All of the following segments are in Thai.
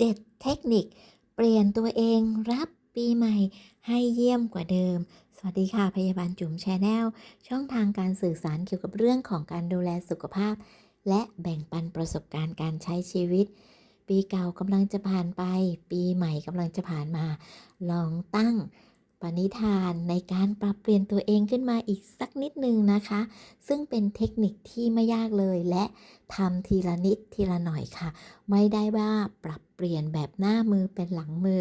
7 เทคนิค เปลี่ยนตัวเองรับปีใหม่ให้เยี่ยมกว่าเดิม สวัสดีค่ะ พยาบาลจุ๋มแชนแนล ช่องทางการสื่อสารเกี่ยวกับเรื่องของการดูแลสุขภาพ และแบ่งปันประสบการณ์การใช้ชีวิต ปีเก่ากำลังจะผ่านไป ปีใหม่กำลังจะผ่านมา ลองตั้ง ปณิธานในการปรับเปลี่ยนตัวเองขึ้นมาอีกสักนิดนึงนะคะ ซึ่งเป็นเทคนิคที่ไม่ยากเลยและทำทีละนิดทีละหน่อยค่ะ ไม่ได้ว่าปรับเปลี่ยนแบบหน้ามือเป็นหลังมือ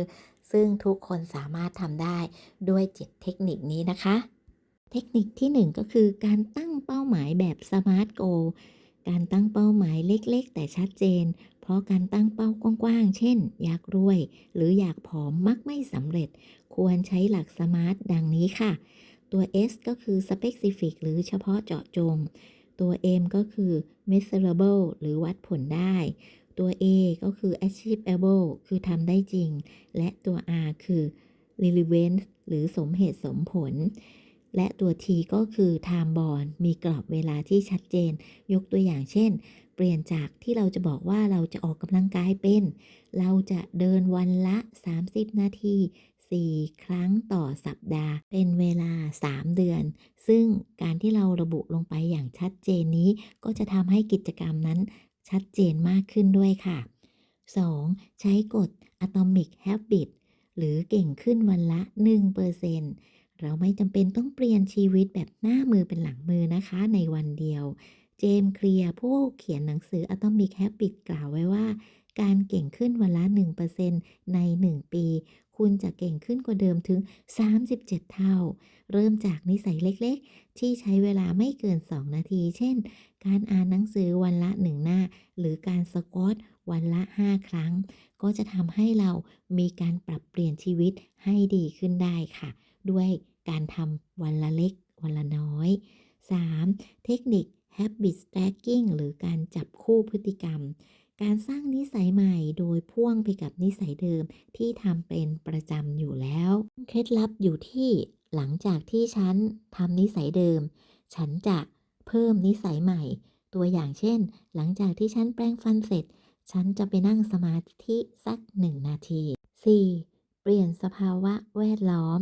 ซึ่งทุกคนสามารถทำได้ด้วย7เทคนิคนี้นะคะ เทคนิคที่ 1 ก็คือการตั้งเป้าหมายแบบ Smart Goal ก การตั้งเป้าหมายเล็กๆ แต่ชัดเจน เพราะการตั้งเป้ากว้างๆ เช่น อยากรวย หรืออยากผอมมักไม่สำเร็จ ควรใช้หลัก SMART ดังนี้ค่ะ ตัว S ก็คือ Specific หรือเฉพาะเจาะจง ตัว M ก็คือ Measurable หรือวัดผลได้ ตัว A ก็คือ Achievable คือทำได้จริง และตัว R คือ Relevant หรือสมเหตุสมผล และตัว T ก็คือ Time Bound มีกรอบเวลาที่ชัดเจน ยกตัวอย่างเช่น เปลี่ยนจากที่เราจะบอกว่าเราจะออกกำลังกายเป็น เราจะเดินวันละ 30 นาที 4 ครั้งต่อสัปดาห์ เป็นเวลา 3 เดือน ซึ่งการที่เราระบุลงไปอย่างชัดเจนนี้ ก็จะทำให้กิจกรรมนั้นชัดเจนมากขึ้นด้วยค่ะ 2. ใช้กฎ Atomic Habit หรือเก่งขึ้นวันละ 1% เราไม่จำเป็นต้องเปลี่ยนชีวิตแบบหน้ามือเป็นหลังมือนะคะในวันเดียว เจมส์เคลียร์ผู้เขียนหนังสือ Atomic Habit กล่าวไว้ว่า การเก่งขึ้นวันละ 1%ใน 1 ปี คุณจะเก่งขึ้นกว่าเดิมถึง 37 เท่า เริ่มจากนิสัยเล็กๆ ที่ใช้เวลาไม่เกิน 2 นาที เช่น การอ่านหนังสือวันละ 1 หน้า หรือการสควอตวันละ 5 ครั้ง ก็จะทำให้เรามีการปรับเปลี่ยนชีวิตให้ดีขึ้นได้ค่ะ ด้วยการทำวันละเล็กวันละน้อย 3. เทคนิค Habit Stacking หรือการจับคู่พฤติกรรม การสร้างนิสัยใหม่โดยพ่วงไปกับนิสัยเดิมที่ทำเป็นประจำอยู่แล้ว เคล็ดลับอยู่ที่หลังจากที่ฉันทำนิสัยเดิม ฉันจะเพิ่มนิสัยใหม่ ตัวอย่างเช่น หลังจากที่ฉันแปรงฟันเสร็จ ฉันจะไปนั่งสมาธิสักหนึ่งนาที 4. เปลี่ยนสภาวะแวดล้อม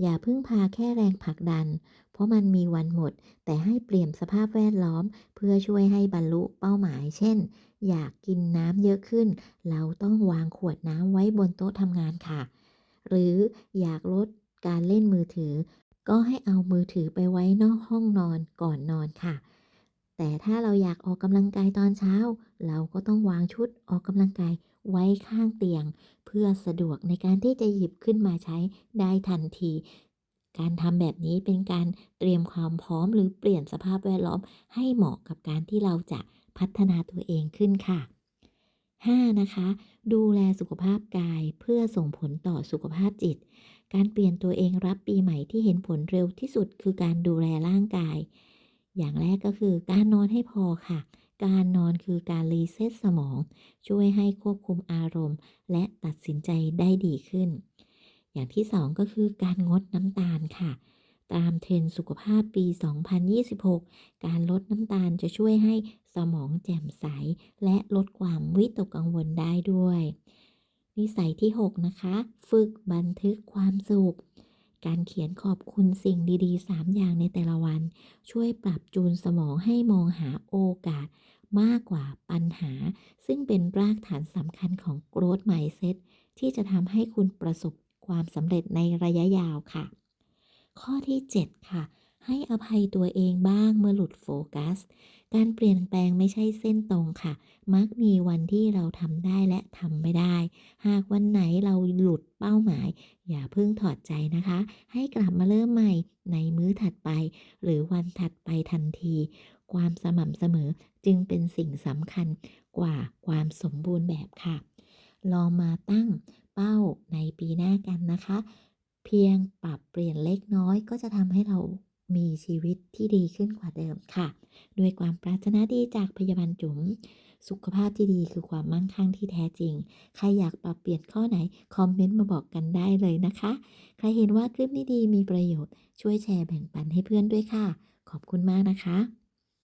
อย่าพึ่งพาแค่แรงผลักดัน เพราะมันมีวันหมด แต่ให้เปลี่ยนสภาพแวดล้อม เพื่อช่วยให้บรรลุเป้าหมาย เช่น อยากกินน้ำเยอะขึ้น เราต้องวางขวดน้ำไว้บนโต๊ะทำงานค่ะ หรืออยากลดการเล่นมือถือ ก็ให้เอามือถือไปไว้นอกห้องนอนก่อนนอนค่ะ แต่ถ้าเราอยากออกกำลังกายตอนเช้า เราก็ต้องวางชุดออกกำลังกายไว้ข้างเตียง เพื่อสะดวกในการที่จะหยิบขึ้นมาใช้ได้ทันที การทำแบบนี้เป็นการเตรียมความพร้อมหรือเปลี่ยนสภาพแวดล้อม ให้เหมาะกับการที่เราจะพัฒนาตัวเองขึ้นค่ะ 5. นะคะ ดูแลสุขภาพกายเพื่อส่งผลต่อสุขภาพจิต การเปลี่ยนตัวเองรับปีใหม่ที่เห็นผลเร็วที่สุดคือการดูแลร่างกาย อย่างแรกก็คือการนอนให้พอค่ะ การนอนคือการรีเซ็ตสมอง ช่วยให้ควบคุมอารมณ์ และตัดสินใจได้ดีขึ้น อย่างที่สองก็คือการงดน้ำตาลค่ะ ตามเทรนสุขภาพปี 2026 การลดน้ำตาลจะช่วยให้สมองแจ่มใส และลดความวิตกกังวลได้ด้วย นิสัยที่ 6 นะคะ ฝึกบันทึกความสุข การเขียนขอบคุณสิ่งดีๆ 3 อย่างในแต่ละวัน ช่วยปรับจูนสมองให้มองหาโอกาสมากกว่าปัญหา ซึ่งเป็นรากฐานสำคัญของ growth mindset ที่จะทำให้คุณประสบความสำเร็จในระยะยาวค่ะ ข้อที่ 7 ค่ะ ให้อภัยตัวเองบ้างเมื่อหลุดโฟกัส การเปลี่ยนแปลงไม่ใช่เส้นตรงค่ะ มักมีวันที่เราทำได้และทำไม่ได้ หากวันไหนเราหลุดเป้าหมาย อย่าเพิ่งถอดใจนะคะ ให้กลับมาเริ่มใหม่ในมื้อถัดไป หรือวันถัดไปทันที ความสม่ำเสมอจึงเป็นสิ่งสำคัญกว่าความสมบูรณ์แบบค่ะ ลองมาตั้งเป้าในปีหน้ากันนะคะ เพียงปรับเปลี่ยนเล็กน้อยก็จะทำให้เรา มีชีวิตที่ดีขึ้นกว่าเดิมค่ะ ด้วยความปรารถนาดีจากพยาบาลจุ๋ม สุขภาพที่ดีคือความมั่งคั่งที่แท้จริง ใครอยากปรับเปลี่ยนข้อไหน คอมเมนต์มาบอกกันได้เลยนะคะ ใครเห็นว่าคลิปนี้ดีมีประโยชน์ ช่วยแชร์แบ่งปันให้เพื่อนด้วยค่ะ ขอบคุณมากนะคะ